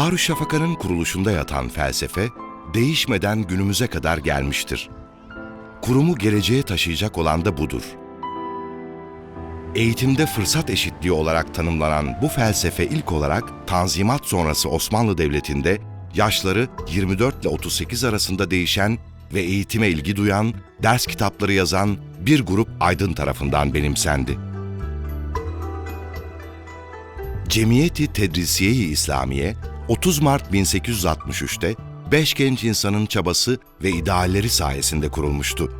Darüşşafaka'nın kuruluşunda yatan felsefe, değişmeden günümüze kadar gelmiştir. Kurumu geleceğe taşıyacak olan da budur. Eğitimde fırsat eşitliği olarak tanımlanan bu felsefe ilk olarak Tanzimat sonrası Osmanlı Devleti'nde yaşları 24 ile 38 arasında değişen ve eğitime ilgi duyan, ders kitapları yazan bir grup aydın tarafından benimsendi. Cemiyeti Tedrisiye-i İslamiye 30 Mart 1863'te beş genç insanın çabası ve idealleri sayesinde kurulmuştu.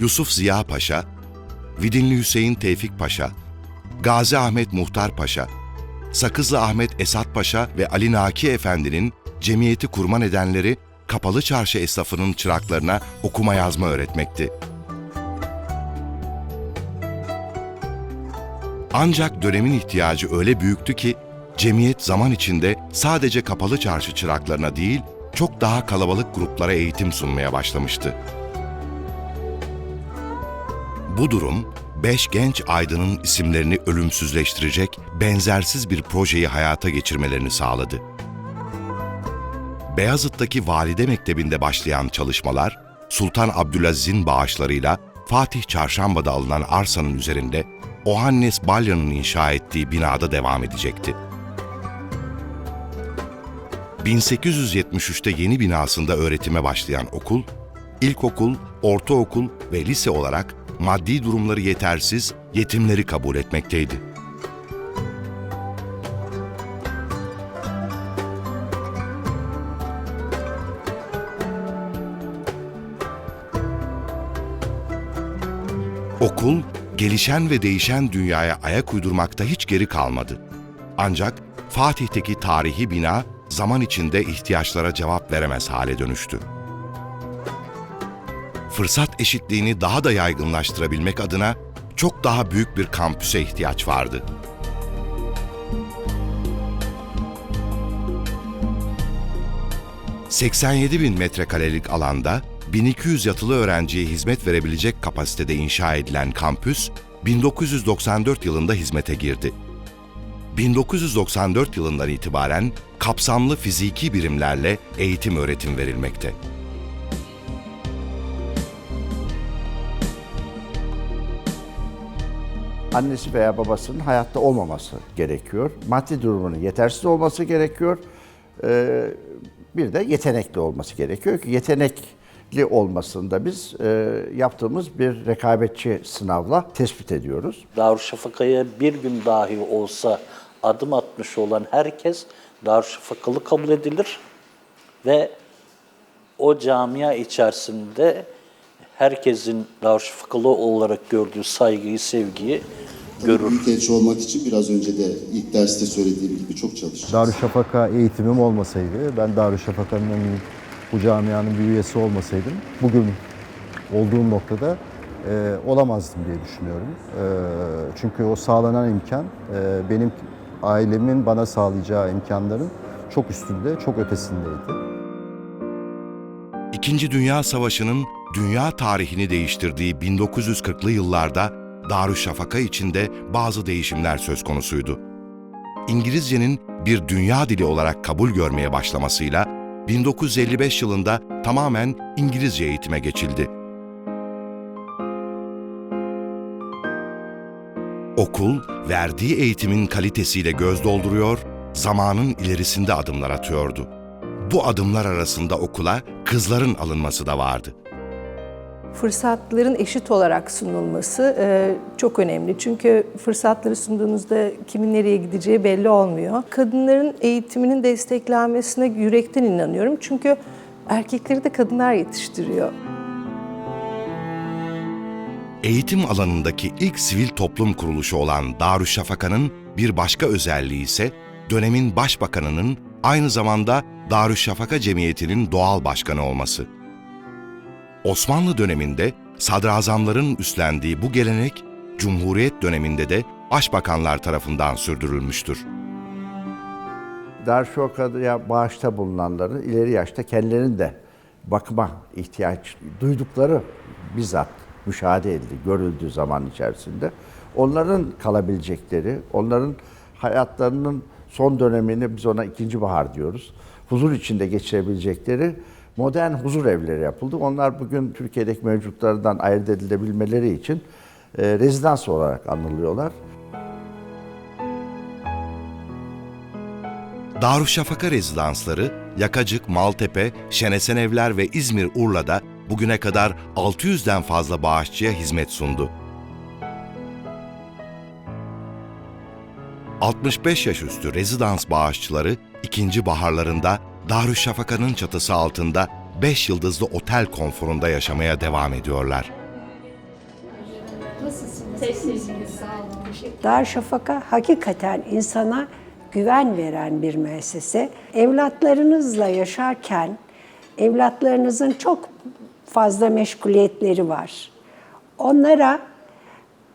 Yusuf Ziya Paşa, Vidinli Hüseyin Tevfik Paşa, Gazi Ahmet Muhtar Paşa, Sakızlı Ahmet Esat Paşa ve Ali Naki Efendi'nin cemiyeti kurma nedenleri kapalı çarşı esnafının çıraklarına okuma yazma öğretmekti. Ancak dönemin ihtiyacı öyle büyüktü ki cemiyet zaman içinde sadece kapalı çarşı çıraklarına değil, çok daha kalabalık gruplara eğitim sunmaya başlamıştı. Bu durum, beş genç aydının isimlerini ölümsüzleştirecek benzersiz bir projeyi hayata geçirmelerini sağladı. Beyazıt'taki Valide Mektebi'nde başlayan çalışmalar, Sultan Abdülaziz'in bağışlarıyla Fatih Çarşamba'da alınan arsanın üzerinde Ohannes Balya'nın inşa ettiği binada devam edecekti. 1873'te yeni binasında öğretime başlayan okul, ilkokul, ortaokul ve lise olarak maddi durumları yetersiz yetimleri kabul etmekteydi. Okul, gelişen ve değişen dünyaya ayak uydurmakta hiç geri kalmadı. Ancak Fatih'teki tarihi bina zaman içinde ihtiyaçlara cevap veremez hale dönüştü. Fırsat eşitliğini daha da yaygınlaştırabilmek adına çok daha büyük bir kampüse ihtiyaç vardı. ...87 bin metrekarelik alanda 1200 yatılı öğrenciye hizmet verebilecek kapasitede inşa edilen kampüs 1994 yılında hizmete girdi. 1994 yılından itibaren kapsamlı fiziki birimlerle eğitim öğretim verilmekte. annesi veya babasının hayatta olmaması gerekiyor. Maddi durumunun yetersiz olması gerekiyor. Ee, bir de yetenekli olması gerekiyor ki yetenekli olmasında biz e, yaptığımız bir rekabetçi sınavla tespit ediyoruz. Darüşşafaka'ya bir gün dahi olsa adım atmış olan herkes Darüşşafakalı kabul edilir ve o camia içerisinde herkesin Darüşşafakalı olarak gördüğü saygıyı, sevgiyi görür. Büyük elçi olmak için biraz önce de ilk derste söylediğim gibi çok çalışacağız. Darüşşafaka eğitimim olmasaydı, ben Darüşşafaka'nın bu camianın bir üyesi olmasaydım, bugün olduğum noktada e, olamazdım diye düşünüyorum. E, çünkü o sağlanan imkan, e, benim ailemin bana sağlayacağı imkanların çok üstünde, çok ötesindeydi. İkinci Dünya Savaşı'nın dünya tarihini değiştirdiği 1940'lı yıllarda Darüşşafaka içinde bazı değişimler söz konusuydu. İngilizcenin bir dünya dili olarak kabul görmeye başlamasıyla 1955 yılında tamamen İngilizce eğitime geçildi. Okul, verdiği eğitimin kalitesiyle göz dolduruyor, zamanın ilerisinde adımlar atıyordu. Bu adımlar arasında okula kızların alınması da vardı. fırsatların eşit olarak sunulması e, çok önemli. Çünkü fırsatları sunduğunuzda kimin nereye gideceği belli olmuyor. Kadınların eğitiminin desteklenmesine yürekten inanıyorum. Çünkü erkekleri de kadınlar yetiştiriyor. Eğitim alanındaki ilk sivil toplum kuruluşu olan Darüşşafaka'nın bir başka özelliği ise dönemin başbakanının aynı zamanda Darüşşafaka Cemiyeti'nin doğal başkanı olması. Osmanlı döneminde sadrazamların üstlendiği bu gelenek, Cumhuriyet döneminde de başbakanlar tarafından sürdürülmüştür. Darüşşafaka'ya bağışta bulunanların ileri yaşta kendilerinin de bakıma ihtiyaç duydukları bizzat müşahede edildi, görüldüğü zaman içerisinde. Onların kalabilecekleri, onların hayatlarının son dönemini biz ona ikinci bahar diyoruz. Huzur içinde geçirebilecekleri modern huzur evleri yapıldı. Onlar bugün Türkiye'deki mevcutlardan ayırt edilebilmeleri için e, rezidans olarak anılıyorlar. Darüşşafaka rezidansları Yakacık, Maltepe, Şenesenevler ve İzmir Urla'da bugüne kadar 600'den fazla bağışçıya hizmet sundu. 65 yaş üstü rezidans bağışçıları ikinci baharlarında Darüşşafaka'nın çatısı altında 5 yıldızlı otel konforunda yaşamaya devam ediyorlar. Darüşşafaka hakikaten insana güven veren bir müessese. Evlatlarınızla yaşarken evlatlarınızın çok fazla meşguliyetleri var. Onlara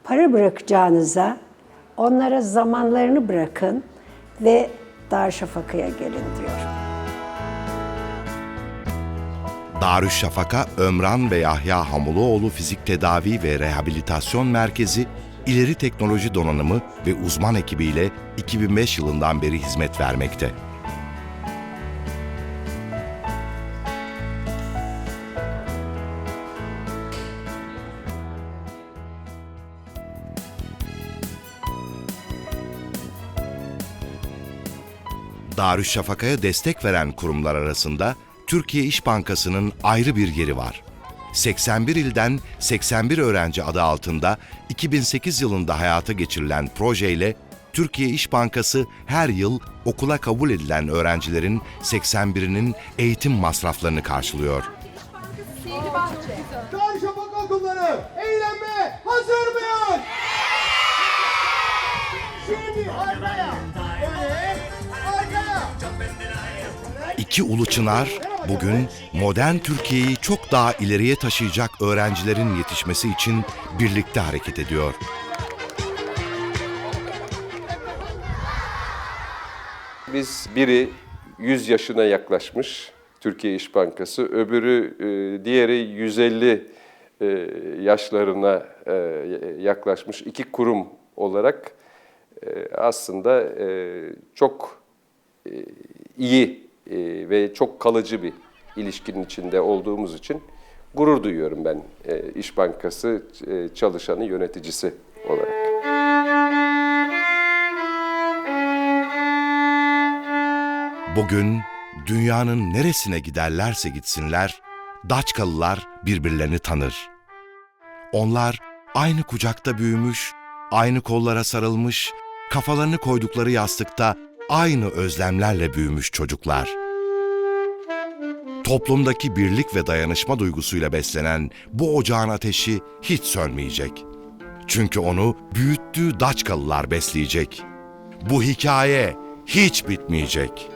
para bırakacağınıza onlara zamanlarını bırakın ve Darüşşafaka'ya gelin diyor. Darüşşafaka Ömran ve Yahya Hamuluoğlu Fizik Tedavi ve Rehabilitasyon Merkezi, ileri teknoloji donanımı ve uzman ekibiyle 2005 yılından beri hizmet vermekte. Darüşşafaka'ya destek veren kurumlar arasında Türkiye İş Bankası'nın ayrı bir yeri var. 81 ilden 81 öğrenci adı altında 2008 yılında hayata geçirilen projeyle Türkiye İş Bankası her yıl okula kabul edilen öğrencilerin 81'inin eğitim masraflarını karşılıyor. Darüşşafaka okulları eğlenmeye İki Ulu Çınar bugün modern Türkiye'yi çok daha ileriye taşıyacak öğrencilerin yetişmesi için birlikte hareket ediyor. Biz biri 100 yaşına yaklaşmış Türkiye İş Bankası, öbürü e, diğeri 150 e, yaşlarına e, yaklaşmış iki kurum olarak aslında çok iyi e, ve çok kalıcı bir ilişkinin içinde olduğumuz için gurur duyuyorum ben e, İş Bankası e, çalışanı, yöneticisi olarak. Bugün dünyanın neresine giderlerse gitsinler, Daçkalılar birbirlerini tanır. Onlar aynı kucakta büyümüş, aynı kollara sarılmış, kafalarını koydukları yastıkta aynı özlemlerle büyümüş çocuklar. Toplumdaki birlik ve dayanışma duygusuyla beslenen bu ocağın ateşi hiç sönmeyecek. Çünkü onu büyüttüğü Daçkalılar besleyecek. Bu hikaye hiç bitmeyecek.